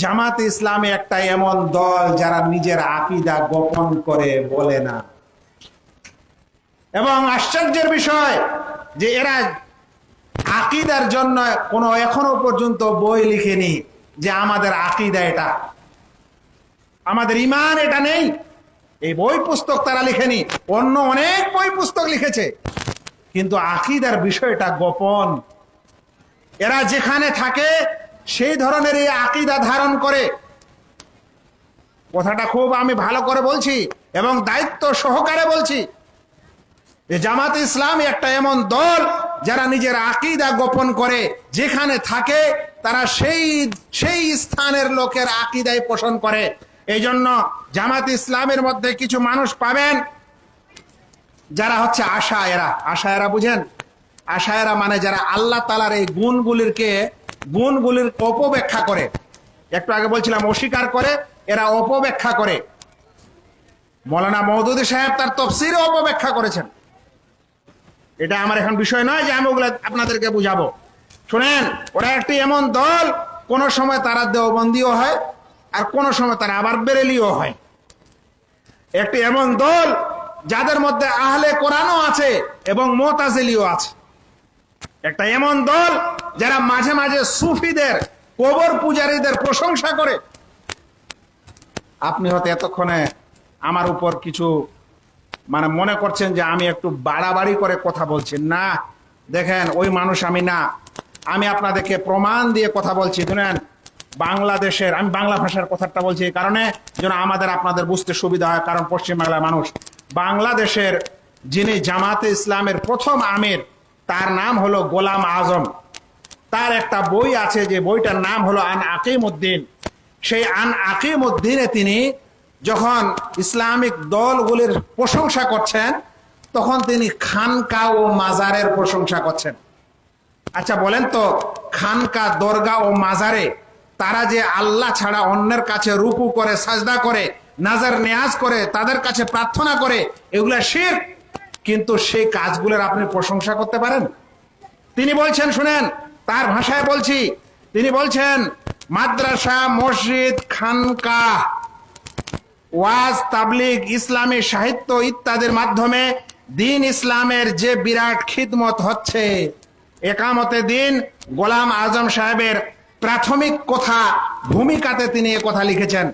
জামাত ইসলামে একটা এমন দল যারা নিজের আকিদা গোপন করে বলে না। এবং আশ্চর্যের বিষয় যে এরা আকিদার জন্য কোনো এখনও পর্যন্ত বই লিখেনি যে আমাদের আকিদা এটা। আমাদের ইমান এটা নেই। এই বই পুস্তক তারা লিখেনি। অন্য অনেক বই পুস্তক লিখেছে। কিন্তু আকিদার বিষয়টা গোপন। এরা যেখানে থাকে সেই ধরনের এই আকিদা ধারণ করে। কথাটা খুব আমি ভালো করে বলছি এবং দায়িত্ব সহকারে বলছি। যে জামাত ইসলাম একটা এমন দল যারা নিজের আকিদা গোপন করে, যেখানে থাকে তারা সেই সেই স্থানের লোকের আকিদায় পোষণ করে। এই জন্য জামাত ইসলামের মধ্যে কিছু মানুষ পাবেন যারা হচ্ছে আশা এরা আশা এরা বুঝেন? আশা এরা মানে যারা আল্লাহ তালার এই গুণগুলিরকে গুণগুলির অপব্যাখ্যা করে। একটু আগে বলছিলাম, অস্বীকার করে, এরা অপব্যাখ্যা করে। মৌলানা মৌদুদি সাহেব তার তফসিরে অপব্যাখ্যা করেছেন। এটা আমার এখন বিষয় নয় যে আমি ওগুলো আপনাদেরকে বুঝাবো। শুনেন, ওরা একটি এমন দল, কোন সময় তারা দেওবন্দিও হয়, আর কোন সময় তারা আবার বেরেলিও হয়। একটি এমন দল, যাদের মধ্যে আহলে কোরআনও আছে এবং মোতাজিলিও আছে। একটা এমন দল যারা মাঝে মাঝে সুফিদের, কবর পূজারীদের প্রশংসা করে। আপনি হয়তো এতক্ষণে আমার উপর কিছু মানে মনে করছেন যে আমি একটু বাড়াবাড়ি করে কথা বলছি। না, দেখেন, ওই মানুষ আমি না। আমি আপনাদেরকে প্রমাণ দিয়ে কথা বলছি। শুনেন, বাংলাদেশের, আমি বাংলা ভাষার কথাটা বলছি এই কারণে যেন আমাদের, আপনাদের বুঝতে সুবিধা হয়, কারণ পশ্চিমবাংলার মানুষ। বাংলাদেশের যিনি জামাতে ইসলামের প্রথম আমির তার নাম হলো গোলাম আজম। তার একটা বই আছে যে বইটার নাম হলো আন আকিম উদ্দিন সেই আন আকিম উদ্দিনে তিনি যখন ইসলামিক দলগুলির প্রশংসা করছেন, তখন তিনি খানকা ও মাজারের প্রশংসা করছেন। আচ্ছা বলেন তো, খানকা, দরগা ও মাজারে তারা যে আল্লাহ ছাড়া অন্যের কাছে রুকু করে, সাজদা করে, নাজার নেয়াজ করে, তাদের কাছে প্রার্থনা করে, এগুলা শির কিন্তু সেই কাজগুলোর আপনি প্রশংসা করতে পারেন? তিনি বলছেন, শুনেন, তার ভাষায় বলছি, তিনি বলছেন, মাদ্রাসা, মসজিদ খানকা ওয়াজ, তাবলিগ, ইসলামী সাহিত্য ইত্যাদির মাধ্যমে দিন ইসলামের যে বিরাট খিদমত হচ্ছে একামতে দিন গোলাম আজম সাহেবের প্রাথমিক কথা, ভূমিকাতে তিনি কথা লিখেছেন।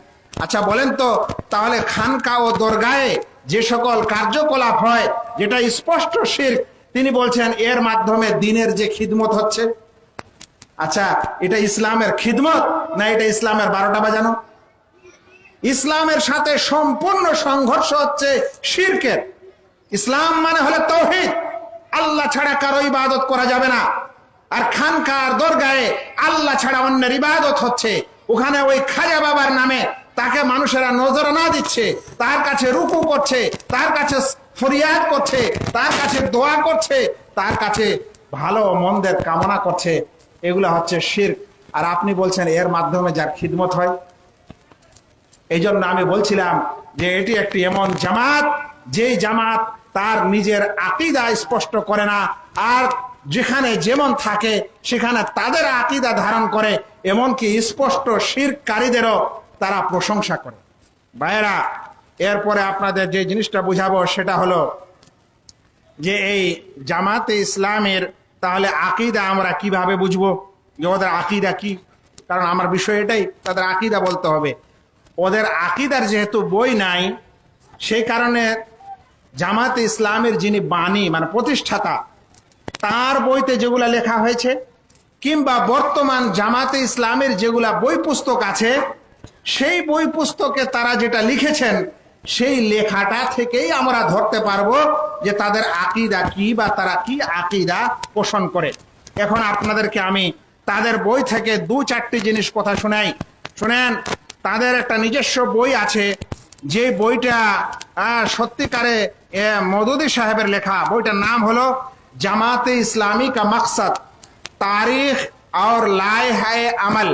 আচ্ছা বলেন তো, তাহলে খানকা ও দরগায়ে যে সকল কার্যকলাপ হয়, যেটা স্পষ্ট শির তিনি বলছেন, এর মাধ্যমে দিনের যে খিদমত হচ্ছে? আচ্ছা এটা ইসলামের খিদমত না এটা ইসলামের বারোটা বাজানো? ইসলামের সাথে সম্পূর্ণ সংঘর্ষ হচ্ছে শিরকের। ইসলাম মানে হলে তৌহিদ। আল্লাহ ছাড়া কারও ইবাদত করা যাবে না। আর খানকার দরগায়ে আল্লাহ ছাড়া অন্যের ইবাদত হচ্ছে। ওখানে ওই খাজা বাবার নামে তাকে মানুষেরা নজর না দিচ্ছে, তার কাছে রুকু করছে, তার কাছে ফরিয়াদ করছে, তার কাছে দোয়া করছে, তার কাছে ভালো মন্দের কামনা করছে। এগুলো হচ্ছে শির আর আপনি বলছেন এর মাধ্যমে যার খিদমত হয়। এই জন্য আমি বলছিলাম যে এটি একটি এমন জামাত যে জামাত তার নিজের আকিদা স্পষ্ট করে না। আর যেখানে যেমন থাকে, সেখানে তাদের আকিদা ধারণ করে, এমনকি স্পষ্ট শিরকারীদেরও তারা প্রশংসা করে। ভাইয়েরা, এরপরে আপনাদের যে জিনিসটা বুঝাবো সেটা হলো যে এই জামাতে ইসলামের তাহলে আকিদা আমরা কীভাবে বুঝব? যে ওদের আকিদা কি? কারণ আমার বিষয় এটাই, তাদের আকিদা বলতে হবে। ওদের আকিদার যেহেতু বই নাই, সেই কারণে জামাতে ইসলামের যিনি বাণী মানে প্রতিষ্ঠাতা, তার বইতে যেগুলা লেখা হয়েছে, কিংবা বর্তমান জামাতে ইসলামের যেগুলা বই পুস্তক আছে সেই বই পুস্তকে তারা যেটা লিখেছেন, সেই লেখাটা থেকেই আমরা ধরতে পারব যে তাদের আকিদা কি বা তারা কি আকিদা পোষণ করে। এখন আপনাদেরকে আমি তাদের বই থেকে দু চারটি জিনিস কথা শোনাই। শুনেন, তাদের একটা নিজস্ব বই আছে, যে বইটা সত্যিকারে মদুদি সাহেবের লেখা। বইটার নাম হলো জামাতে ইসলামী কা মকসদ, তারিখ আর লাই হায় আমল,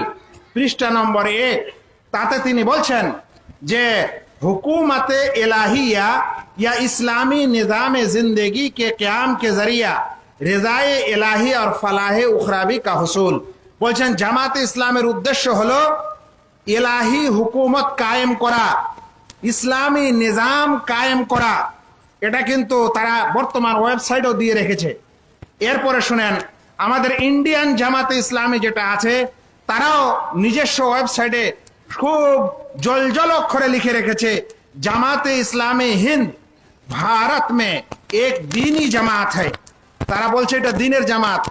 পৃষ্ঠা নম্বর এক। তাতে তিনি বলছেন যে হুকুমতে इलाहिया या इस्लामी निज़ाम ज़िंदगी के क़याम के ज़रिया রেজায়ে এলাহি আর ফালাহে উখরাবি কা হুসুল বলছেন জামাতে ইসলামের উদ্দেশ্য হলো এলাহি হুকুমত কায়েম করা ইসলামী নিজাম কায়েম করা এটা কিন্তু তারা বর্তমান ওয়েবসাইটও দিয়ে রেখেছে এরপরে শুনেন আমাদের ইন্ডিয়ান জামাতে ইসলামী যেটা আছে তারাও নিজস্ব ওয়েবসাইটে খুব জলজল অক্ষরে লিখে রেখেছে, জামাতে ইসলামী হিন্দ, ভারত মে এক দিনই জামাত है তারা বলছে এটা দিনের জামাত।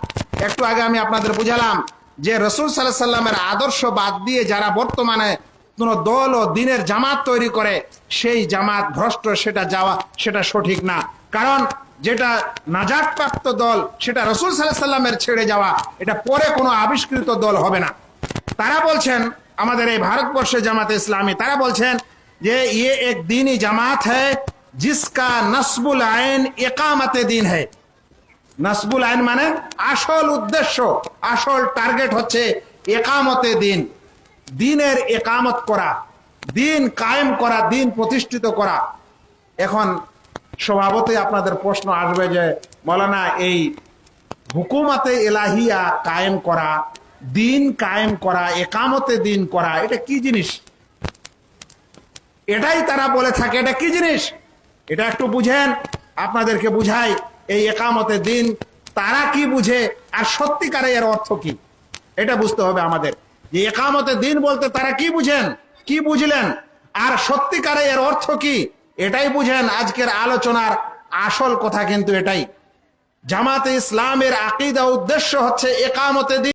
একটু আগে আমি আপনাদের বুঝালাম যে রসুল সাল্লাহ সাল্লামের আদর্শ বাদ দিয়ে যারা বর্তমানে কোন দল ও দিনের জামাত তৈরি করে, সেই জামাত ভ্রষ্ট, সেটা যাওয়া, সেটা সঠিক না। কারণ যেটা নাজাত প্রাপ্ত দল, সেটা রসুল সাল্লাহ সাল্লামের ছেড়ে যাওয়া, এটা পরে কোনো আবিষ্কৃত দল হবে না। তারা বলছেন আমাদের এই ভারতবর্ষে জামাতে ইসলামী, তারা বলছেন যে ইয়ে এক দিনই জামাত হ্যায় জিসকা নসবুল আইন একামতে দিন হ্যায় নসবুল আইন মানে আসল উদ্দেশ্য, আসল টার্গেট হচ্ছে একামতে দিন, দিনের একামত করা, দিন কায়েম করা, দিন প্রতিষ্ঠিত করা। এখন স্বভাবতই আপনাদের প্রশ্ন আসবে যে, মলানা, এই হুকুমাতে এলাহিয়া কায়েম করা দিন কায়েম করা, একামতে দিন করা, এটা কি জিনিস? এটাই তারা বলে থাকে, এটা কি জিনিস? এটা একটু বুঝেন, আপনাদেরকে বুঝাই, এই একামতে দিন, তারা কি বুঝে আর সত্যিকারে এর অর্থ কি? এটা বুঝতে হবে আমাদের। যে একামতে দিন বলতে তারা কি বুঝেন? কি বুঝলেন? আর সত্যিকারে এর অর্থ কি? এটাই বুঝেন, আজকের আলোচনার আসল কথা কিন্তু এটাই। জামাতে ইসলামের আকিদা, উদ্দেশ্য হচ্ছে একামতে দিন।